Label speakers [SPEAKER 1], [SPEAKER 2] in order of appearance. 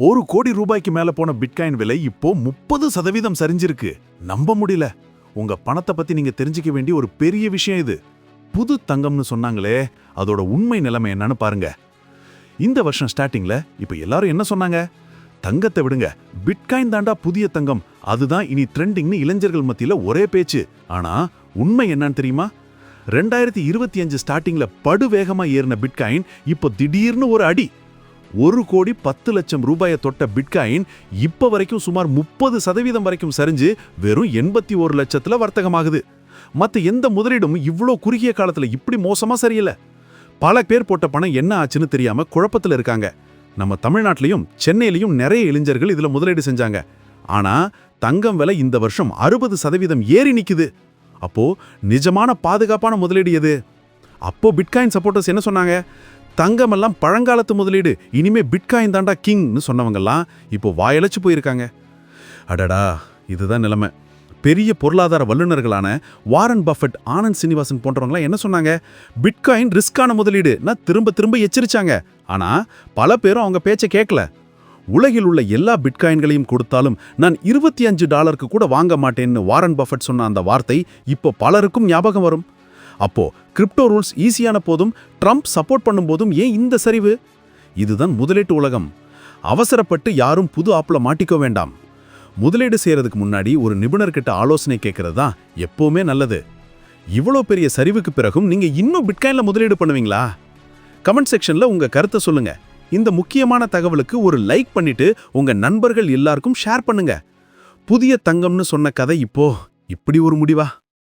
[SPEAKER 1] ஒரு கோடி ரூபாய்க்கு மேல போன பிட்காயின் விலை இப்போ முப்பது சதவீதம் சரிஞ்சிருக்கு. நம்ப முடியல. உங்க பணத்தை பத்தி நீங்க தெரிஞ்சுக்க வேண்டிய ஒரு பெரிய விஷயம் இது. புது தங்கம்னு சொன்னாங்களே அதோட உண்மை நிலைமை என்னன்னு பாருங்க. இந்த வருஷம் ஸ்டார்டிங்ல இப்ப எல்லாரும் என்ன சொன்னாங்க? தங்கத்தை விடுங்க. பிட்காயின் தாண்டா புதிய தங்கம். அதுதான் இனி ட்ரெண்டிங்னு இளைஞர்கள் மத்தியில ஒரே பேச்சு. ஆனா உண்மை என்னன்னு தெரியுமா? ரெண்டாயிரத்தி இருபத்தி அஞ்சு ஸ்டார்டிங்ல படுவேகமா ஏறின பிட்காயின் இப்போ திடீர்னு ஒரு அடி. ஒரு கோடி பத்து லட்சம் ரூபாயை தொட்ட பிட்காயின் இப்போ வரைக்கும் சுமார் முப்பது சதவீதம் வரைக்கும் சரிஞ்சு வெறும் எண்பத்தி ஒரு லட்சத்தில் வர்த்தகமாகுது. மற்ற எந்த முதலீடும் இவ்வளோ குறுகிய காலத்தில் இப்படி மோசமாக சரியில்லை பல பேர் போட்ட பணம் என்ன ஆச்சுன்னு தெரியாமல் குழப்பத்தில் இருக்காங்க. நம்ம தமிழ்நாட்டிலையும் சென்னையிலையும் நிறைய இளைஞர்கள் இதில் முதலீடு செஞ்சாங்க. ஆனால் தங்கம் விலை இந்த வருஷம் அறுபது சதவீதம் ஏறி நிற்குது அப்போது நிஜமான பாதுகாப்பான முதலீடு எது? அப்போது பிட்காயின் சப்போர்ட்டர்ஸ் என்ன சொன்னாங்க? தங்கம் எல்லாம் பழங்காலத்து முதலீடு இனிமே பிட்காயின் தாண்டா கிங்னு சொன்னவங்கெல்லாம் இப்போ வாயழைச்சு போயிருக்காங்க. அடடா இதுதான் நிலைமை. பெரிய பொருளாதார வல்லுநர்களான வாரன் பஃபெட் ஆனந்த் சீனிவாசன் போன்றவங்களாம் என்ன சொன்னாங்க? பிட்காயின் ரிஸ்கான முதலீடு. நான் திரும்ப திரும்ப எச்சரிச்சாங்க. ஆனால் பல பேரும் அவங்க பேச்சை கேட்கல உலகில் உள்ள எல்லா பிட்காயின்களையும் கொடுத்தாலும் நான் இருபத்தி அஞ்சு டாலருக்கு கூட வாங்க மாட்டேன்னு வாரன் பஃபெட் சொன்ன அந்த வார்த்தை இப்போ பலருக்கும் ஞாபகம் வரும். அப்போ கிரிப்டோ ரூல்ஸ் ஈஸியான போதும் ட்ரம்ப் சப்போர்ட் பண்ணும்போதும் ஏன் இந்த சரிவு? இதுதான் முதலீட்டு உலகம். அவசரப்பட்டு யாரும் புது ஆப்பில் மாட்டிக்க வேண்டாம். முதலீடு செய்கிறதுக்கு முன்னாடி ஒரு நிபுணர்கிட்ட ஆலோசனை கேட்கறது தான் எப்போவுமே நல்லது. இவ்வளோ பெரிய சரிவுக்கு பிறகும் நீங்கள் இன்னும் பிட்காயினில் முதலீடு பண்ணுவீங்களா? கமெண்ட் செக்ஷனில் உங்கள் கருத்தை சொல்லுங்கள் இந்த முக்கியமான தகவலுக்கு ஒரு லைக் பண்ணிட்டு உங்கள் நண்பர்கள் எல்லாருக்கும் ஷேர் பண்ணுங்க. புதிய தங்கம்னு சொன்ன கதை இப்போ இப்படி ஒரு முடிவா?